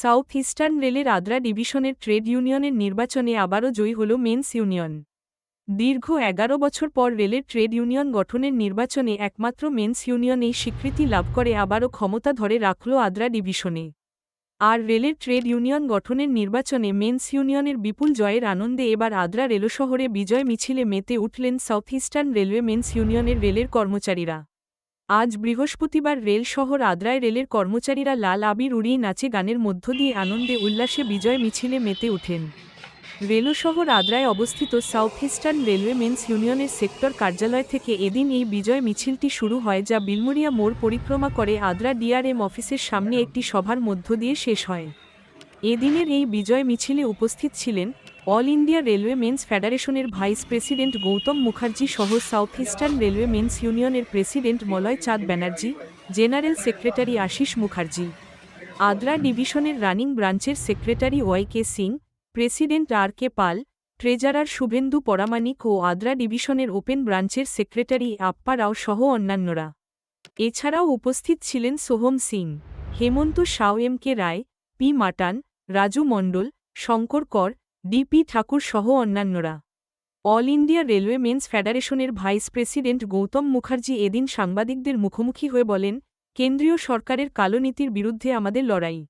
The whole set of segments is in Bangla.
সাউথ ইস্টার্ন রেলের আদ্রা ডিভিশনের ট্রেড ইউনিয়নের নির্বাচনে আবারও জয়ী হল মেন্স ইউনিয়ন। দীর্ঘ এগারো বছর পর রেলের ট্রেড ইউনিয়ন গঠনের নির্বাচনে একমাত্র মেন্স ইউনিয়ন এই স্বীকৃতি লাভ করে আবারও ক্ষমতা ধরে রাখল আদ্রা ডিভিশনে। আর রেলের ট্রেড ইউনিয়ন গঠনের নির্বাচনে মেন্স ইউনিয়নের বিপুল জয়ের আনন্দে এবার আদ্রা রেলশহরে বিজয় মিছিলে মেতে উঠলেন সাউথ ইস্টার্ন রেলওয়ে মেন্স ইউনিয়নের রেলের কর্মচারীরা। আজ বৃহস্পতিবার রেল শহর আদ্রায় রেলের কর্মচারীরা লাল আবির উড়িয়ে নাচে গানের মধ্য দিয়ে আনন্দে উল্লাসে বিজয় মিছিলে মেতে ওঠেন। রেল শহর আদ্রায় অবস্থিত সাউথ ইস্টার্ন রেলওয়ে মেন্স ইউনিয়নের সেক্টর কার্যালয় থেকে এদিন এই বিজয় মিছিলটি শুরু হয় যা বিলমুরিয়া মোড় পরিক্রমা করে আদ্রা ডিআরএম অফিসের সামনে একটি সভার মধ্য দিয়ে শেষ হয়। এদিনের এই বিজয় মিছিলে উপস্থিত ছিলেন অল ইন্ডিয়া রেলওয়ে মেন্স ফেডারেশনের ভাইস প্রেসিডেন্ট গৌতম মুখার্জি সহ সাউথ ইস্টার্ন রেলওয়ে মেন্স ইউনিয়নের president Malay Chand Banerjee, general secretary Ashis Mukherjee, Adra ডিভিশনের রানিং ব্রাঞ্চের secretary Y K Singh, president R K Pal, treasurer Subhendu Paramanik ও আদ্রা ডিভিশনের ওপেন ব্রাঞ্চের সেক্রেটারি আপ্পা রাও সহ অন্যান্যরা। এছাড়াও উপস্থিত ছিলেন Soham Singh, Hemant Sao M K Roy, P Matan, Raju Mondal, Shankar Kar DP Thakur সহ অন্যান্যরা। অল ইন্ডিয়া রেলওয়ে মেন্স ফেডারেশনের ভাইস প্রেসিডেন্ট গৌতম মুখার্জি এদিন সাংবাদিকদের মুখোমুখি হয়ে বলেন, কেন্দ্রীয় সরকারের কালো নীতির বিরুদ্ধে আমাদের লড়াই।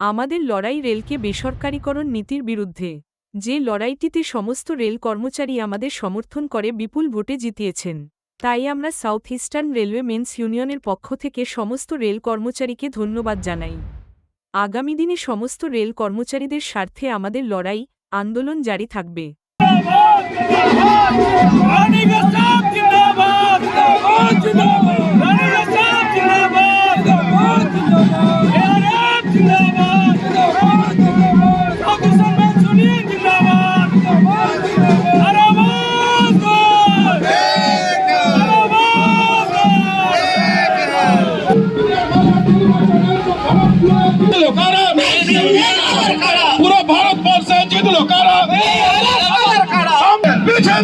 আমাদের লড়াই রেলকে বেসরকারীকরণ নীতির বিরুদ্ধে। যে লড়াইটিতে সমস্ত রেল কর্মচারী আমাদের সমর্থন করে বিপুল ভোটে জিতিয়েছেন। তাই আমরা সাউথ ইস্টার্ন রেলওয়ে মেন্স ইউনিয়নের পক্ষ থেকে সমস্ত রেল কর্মচারীকে ধন্যবাদ জানাই। আগামী দিনে সমস্ত রেল কর্মচারীদের স্বার্থে আমাদের লড়াই আন্দোলন জারি থাকবে। ভারতবর্ষ কারা?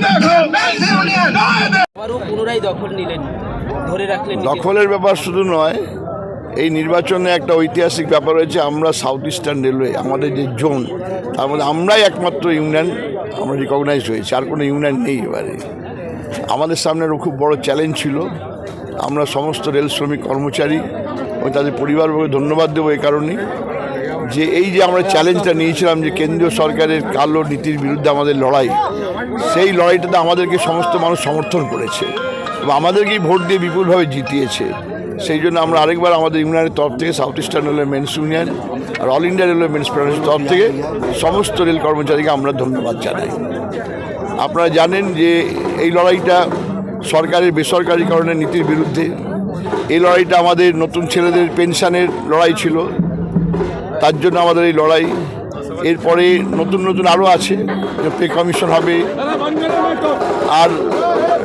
দেখো। পুনরায় দখল নিলেন ধরে রাখলেন দখলের ব্যাপার শুধু নয় এই নির্বাচনে একটা ঐতিহাসিক ব্যাপার হয়েছে আমরা সাউথ ইস্টার্ন রেলওয়ে আমাদের যে জোন তার মধ্যে আমরাই একমাত্র ইউনিয়ন আমরা রিকগনাইজ হয়েছি আর কোনো ইউনিয়ন নেই এবারে। আমাদের সামনে খুব বড় চ্যালেঞ্জ ছিল আমরা সমস্ত রেল শ্রমিক কর্মচারী এবং তাদের পরিবারবর্গকে ধন্যবাদ দেবো এই কারণেই। যে এই যে আমরা চ্যালেঞ্জটা নিয়েছিলাম যে কেন্দ্রীয় সরকারের কালো নীতির বিরুদ্ধে আমাদের লড়াই, সেই লড়াইটাতে আমাদেরকে সমস্ত মানুষ সমর্থন করেছে এবং আমাদেরকেই ভোট দিয়ে বিপুলভাবে জিতিয়েছে। সেই জন্য আমরা আরেকবার আমাদের ইউনিয়নের তরফ থেকে South Eastern Railway Mens Union আর অল ইন্ডিয়া রেলওয়ে মেন্স ফেডারেশনের তরফ থেকে সমস্ত রেল কর্মচারীকে আমরা ধন্যবাদ জানাই। আপনারা জানেন যে এই লড়াইটা সরকারের বেসরকারীকরণের নীতির বিরুদ্ধে। এই লড়াইটা আমাদের নতুন ছেলেদের পেনশনের লড়াই ছিল। তার জন্য আমাদের এই লড়াই। এরপরে নতুন নতুন আরও আছে পে কমিশন হবে, আর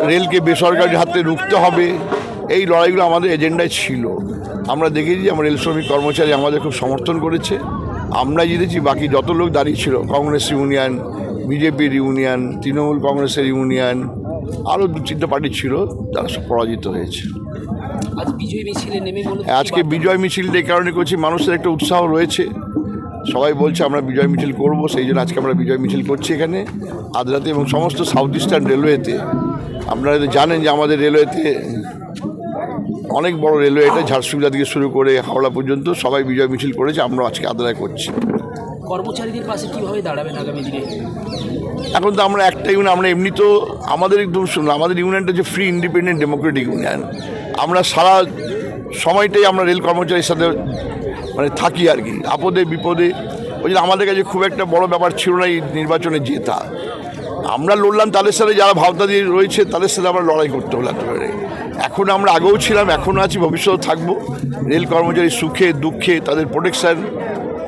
রেলকে বেসরকারি হাতে রুখতে হবে। এই লড়াইগুলো আমাদের এজেন্ডায় ছিল। আমরা দেখেছি যে আমার রেল শ্রমিক কর্মচারী আমাদের খুব সমর্থন করেছে। আমরা জিতেছি, বাকি যত লোক দাঁড়িয়ে ছিল, কংগ্রেস ইউনিয়ন, বিজেপির ইউনিয়ন, তৃণমূল কংগ্রেসের ইউনিয়ন আরও দু তিনটে পার্টি ছিল তারা সব পরাজিত হয়েছে। মিছিলে কি আজকে বিজয় মিছিলটা এই কারণে করছি মানুষের একটা উৎসাহ রয়েছে। সবাই বলছে আমরা বিজয় মিছিল করব। সেই জন্য আজকে আমরা বিজয় মিছিল করছি এখানে আদ্রাতে এবং সমস্ত সাউথ ইস্টার্ন রেলওয়েতে আপনারা জানেন যে আমাদের রেলওয়েতে অনেক বড় রেলওয়ে এটা ঝাড়সুগুড়া থেকে শুরু করে হাওড়া পর্যন্ত সবাই বিজয় মিছিল করেছে আমরা আজকে আদ্রায় করছি। কর্মচারীদের পাশে কীভাবে দাঁড়াবেন আগামী দিনে? এখন তো আমরা একটা ইউনিয়ন আমরা এমনি তো আমাদের একদম শুনুন, আমাদের ইউনিয়নটা হচ্ছে ফ্রি ইন্ডিপেন্ডেন্ট ডেমোক্রেটিক ইউনিয়ন আমরা সারা সময়টাই আমরা রেল কর্মচারীর সাথে মানে থাকি আর কি, আপদে, বিপদে। ওই আমাদের কাছে খুব একটা বড় ব্যাপার ছিল না এই নির্বাচনে জেতা। আমরা লড়লাম তাদের সাথে, যারা ভাবনা দিয়ে রয়েছে তাদের সাথে আমরা লড়াই করতে হলো একেবারে। এখন আমরা আগেও ছিলাম এখনও আছি ভবিষ্যতে থাকব। রেল কর্মচারী সুখে, দুঃখে, তাদের প্রোটেকশন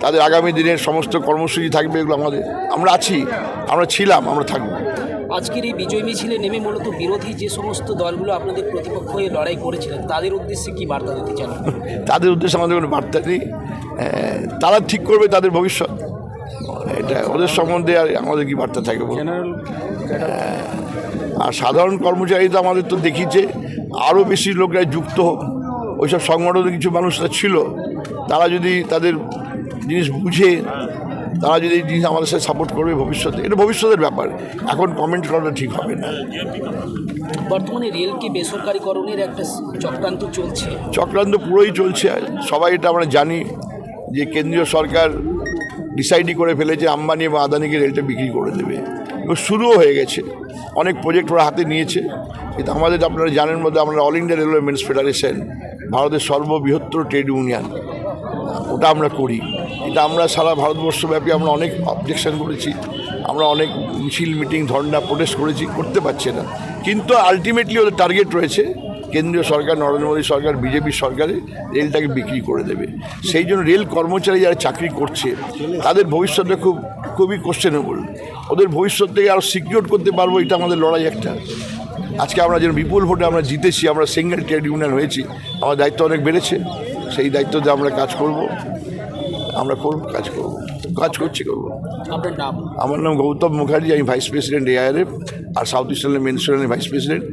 তাদের আগামী দিনের সমস্ত কর্মসূচি থাকবে এগুলো আমাদের। আমরা আছি আমরা ছিলাম আমরা থাকব। আজকের এই বিজয় মিছিলে নেমে মূলত বিরোধী যে সমস্ত দলগুলো আপনাদের প্রতিপক্ষ হয়ে লড়াই করেছিলেন তাদের উদ্দেশ্যে কি বার্তা দিতে চান? তাদের উদ্দেশ্যে আমাদের কোনো বার্তা নেই। তারা ঠিক করবে তাদের ভবিষ্যৎ। এটা ওদের সম্বন্ধে আর আমাদের কি বার্তা থাকবে আর সাধারণ কর্মচারী তো আমাদের তো দেখিছে আরও বেশি লোকরা যুক্ত হোক। ওইসব সংগঠনে কিছু মানুষরা ছিল তারা যদি তাদের জিনিস বুঝে তারা যদি এই জিনিস আমাদের সাথে সাপোর্ট করবে ভবিষ্যতে এটা ভবিষ্যতের ব্যাপার। এখন কমেন্ট করাটা ঠিক হবে না। বর্তমানে রেলকে বেসরকারিকরণের একটা চক্রান্ত চলছে। চক্রান্ত পুরোই চলছে। সবাই এটা আমরা জানি যে কেন্দ্রীয় সরকার ডিসাইডই করে ফেলেছে আম্বানি এবং আদানিকে রেলটা বিক্রি করে দেবে। এবং শুরুও হয়ে গেছে। অনেক প্রজেক্ট ওরা হাতে নিয়েছে। কিন্তু আমাদের আপনারা জানেন মধ্যে আমরা All India Railway Mens Federation ভারতের সর্ববৃহত্তর ট্রেড ইউনিয়ন ওটা আমরা করি। এটা আমরা সারা ভারতবর্ষব্যাপী আমরা অনেক অবজেকশন করেছি। আমরা অনেক মিছিল মিটিং ধর্ণা প্রোটেস্ট করেছি, করতে পারছে না। কিন্তু আলটিমেটলি ওদের টার্গেট রয়েছে, কেন্দ্রীয় সরকার, নরেন্দ্র মোদী সরকার, বিজেপি সরকারে রেলটাকে বিক্রি করে দেবে। সেই জন্য রেল কর্মচারী যারা চাকরি করছে, তাদের ভবিষ্যৎটা খুব, খুবই কোশ্চেনেবল ওদের ভবিষ্যৎ থেকে আরও সিকিউর করতে পারব, এটা আমাদের লড়াই একটা। আজকে আমরা যেন বিপুল ভোটে আমরা জিতেছি, আমরা সিঙ্গেল ট্রেড ইউনিয়ন হয়েছি, আমার দায়িত্ব অনেক বেড়েছে। সেই দায়িত্বতে আমরা কাজ করব। আমরা করব কাজ করব। কাজ করছি করব। আপনার নাম? আমার নাম গৌতম মুখার্জি আমি ভাইস প্রেসিডেন্ট এআরএফ আর সাউথ ইস্টার্ন মেনসুরের ভাইস প্রেসিডেন্ট